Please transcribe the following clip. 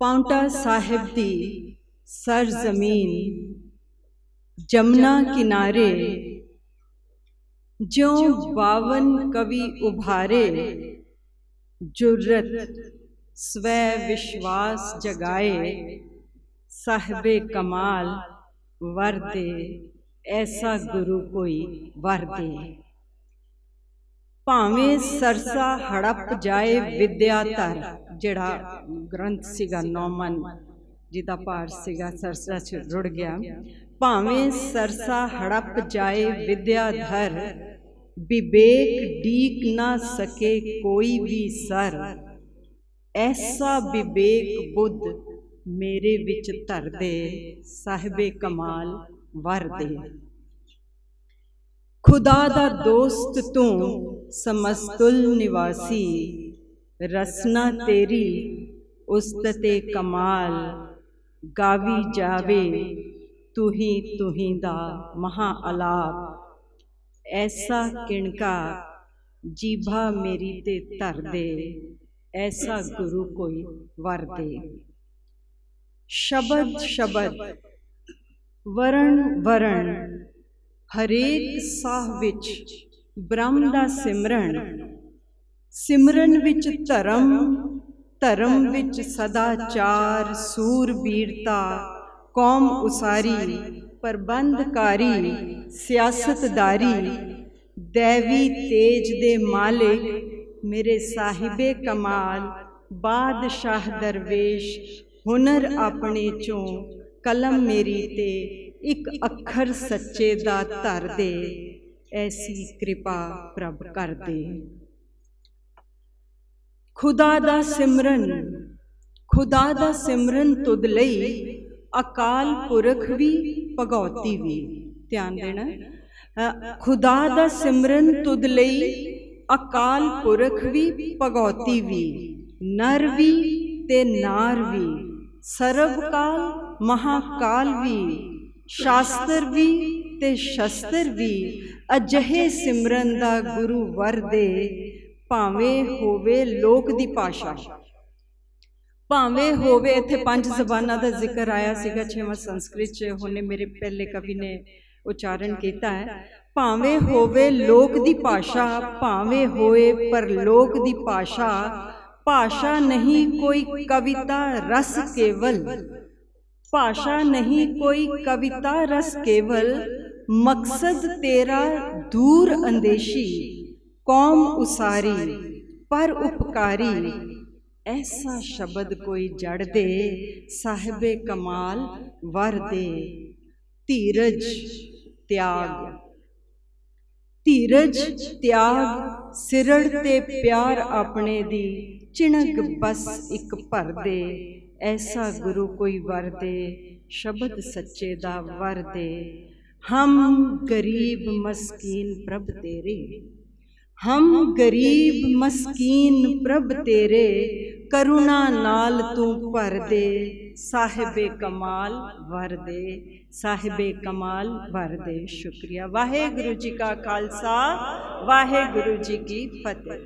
ਪਾਉਂਟਾ ਸਾਹਿਬ ਦੀ ਸਰਜ਼ਮੀਨ ਜਮਨਾ ਕਿਨਾਰੇ ਜਿਉ ਬਾਵਨ ਕਵੀ ਉਭਾਰੇ ਜੁਰਤ ਸਵੈ ਵਿਸ਼ਵਾਸ ਜਗਾਏ ਸਾਹਿਬੇ ਕਮਾਲ ਵਰਦੇ ਐਸਾ ਗੁਰੂ ਕੋਈ ਵਰਦੇ। ਭਾਵੇਂ ਸਰਸਾ ਹੜਪ ਜਾਏ ਵਿਦਿਆ ਧਰ ਜਿਹੜਾ ਗ੍ਰੰਥ ਸੀਗਾ ਨੌਮਨ ਜਿਹਦਾ ਪਾਠ ਸੀਗਾ ਸਰਸਾ ਚ ਰੁੜ ਗਿਆ। ਭਾਵੇਂ ਸਰਸਾ ਹੜਪ ਜਾਏ ਵਿਦਿਆ ਧਰ ਵਿਵੇਕ ਡੀਕ ਨਾ ਸਕੇ ਕੋਈ ਵੀ ਸਰ। ਐਸਾ ਵਿਵੇਕ ਬੁੱਧ ਮੇਰੇ ਵਿੱਚ ਧਰ ਦੇ ਸਾਹਿਬੇ ਕਮਾਲ ਵਰ ਦੇ। ਖੁਦਾ ਦਾ ਦੋਸਤ ਤੂੰ ਸਮਸਤੁਲ ਨਿਵਾਸੀ, ਰਸਨਾ ਤੇਰੀ ਉਸਤਤੇ ਕਮਾਲ, ਗਾਵੀ ਜਾਵੇ ਤੂੰ ਹੀ ਤੂੰ ਹੀ ਦਾ ਮਹਾ ਅਲਾਪ। ਐਸਾ ਕਿਣਕਾ ਜੀਭਾ ਮੇਰੀ ਤੇ ਧਰ ਦੇ, ਐਸਾ ਗੁਰੂ ਕੋਈ ਵਰ ਦੇ। ਸ਼ਬਦ ਸ਼ਬਦ ਵਰਣ ਵਰਣ ਹਰੇਕ ਸਾਹ ਵਿੱਚ ਬ੍ਰਹਮ ਦਾ ਸਿਮਰਨ ਸਿਮਰਨ ਵਿੱਚ ਧਰਮ ਧਰਮ ਵਿੱਚ ਸਦਾਚਾਰ ਸੂਰਬੀਰਤਾ ਕੌਮ ਉਸਾਰੀ ਪ੍ਰਬੰਧਕਾਰੀ ਸਿਆਸਤਦਾਰੀ ਦੇਵੀ ਤੇਜ ਦੇ ਮਾਲਿਕ ਮੇਰੇ ਸਾਹਿਬੇ ਕਮਾਲ ਬਾਦਸ਼ਾਹ ਦਰਵੇਸ਼ ਹੁਨਰ ਆਪਣੇ ਚੋਂ ਕਲਮ ਮੇਰੀ ਤੇ ਇੱਕ ਅੱਖਰ ਸੱਚੇ ਦਾ ਧਰ ਦੇ, ਐਸੀ ਕਿਰਪਾ ਪ੍ਰਭ ਕਰ ਦੇ। ਖੁਦਾ ਦਾ ਸਿਮਰਨ, ਖੁਦਾ ਦਾ ਸਿਮਰਨ ਤੁਧ ਲਈ, ਅਕਾਲ ਪੁਰਖ ਵੀ ਭਗਉਤੀ ਵੀ। ਧਿਆਨ ਦੇਣਾ। ਖੁਦਾ ਦਾ ਸਿਮਰਨ ਤੁਧ ਲਈ, ਅਕਾਲ ਪੁਰਖ ਵੀ ਭਗਉਤੀ ਵੀ। ਨਰ ਵੀ ਤੇ ਨਾਰ ਵੀ, ਸਰਬ ਕਾਲ, ਮਹਾਕਾਲ ਵੀ। ਸ਼ਾਸਤਰ ਵੀ ਤੇ ਸ਼ਸਤਰ ਵੀ ਅਜਿਹੇ ਸਿਮਰਨ ਦਾ ਗੁਰੂ ਵਰ ਦੇ ਭਾਵੇਂ ਹੋਵੇ ਲੋਕ ਦੀ ਭਾਸ਼ਾ। ਭਾਵੇਂ ਹੋਵੇ ਇੱਥੇ ਪੰਜ ਜ਼ਬਾਨਾਂ ਦਾ ਜ਼ਿਕਰ ਆਇਆ ਸੀਗਾ, ਛੇਵਾਂ ਸੰਸਕ੍ਰਿਤ ਚ ਹੁਣੇ ਮੇਰੇ ਪਹਿਲੇ ਕਵੀ ਨੇ ਉਚਾਰਨ ਕੀਤਾ ਹੈ। ਭਾਵੇਂ ਹੋਵੇ ਲੋਕ ਦੀ ਭਾਸ਼ਾ, ਭਾਵੇਂ ਹੋਏ ਪਰ ਲੋਕ ਦੀ ਭਾਸ਼ਾ ਭਾਸ਼ਾ ਨਹੀਂ ਕੋਈ ਕਵਿਤਾ ਰਸ ਕੇਵਲ ਭਾਸ਼ਾ ਨਹੀਂ, ਕੋਈ ਕਵਿਤਾ ਰਸ ਕੇਵਲ ਮਕਸਦ ਤੇਰਾ ਦੂਰ ਅੰਦੇਸ਼ੀ, ਕੌਮ ਉਸਾਰੀ, ਪਰ ਉਪਕਾਰੀ। ਐਸਾ ਸ਼ਬਦ ਕੋਈ ਜੜ ਦੇ, ਸਾਹਿਬੇ ਕਮਾਲ ਵਰ ਦੇ। ਧੀਰਜ, ਤਿਆਗ। ਧੀਰਜ ਤਿਆਗ ਸਿਰੜ ਤੇ ਪਿਆਰ ਆਪਣੇ ਦੀ ਚਿਣਕ ਬਸ ਇੱਕ ਭਰ ਦੇ। ਐਸਾ ਗੁਰੂ ਕੋਈ ਵਰ ਦੇ। ਸ਼ਬਦ ਸੱਚੇ ਦਾ ਵਰ ਦੇ। ਹਮ ਗਰੀਬ ਮਸਕੀਨ ਪ੍ਰਭ ਤੇਰੇ। ਹਮ ਗਰੀਬ ਮਸਕੀਨ ਪ੍ਰਭ ਤੇਰੇ। ਕਰੁਣਾ ਨਾਲ ਤੂੰ ਭਰ ਦੇ। ਸਾਹਿਬੇ ਕਮਾਲ ਵਰਦੇ, ਸਾਹਿਬੇ ਕਮਾਲ ਵਰਦੇ। ਸ਼ੁਕਰੀਆ। ਵਾਹਿਗੁਰੂ ਜੀ ਕਾ ਖਾਲਸਾ, ਵਾਹਿਗੁਰੂ ਜੀ ਕੀ ਫਤਿਹ।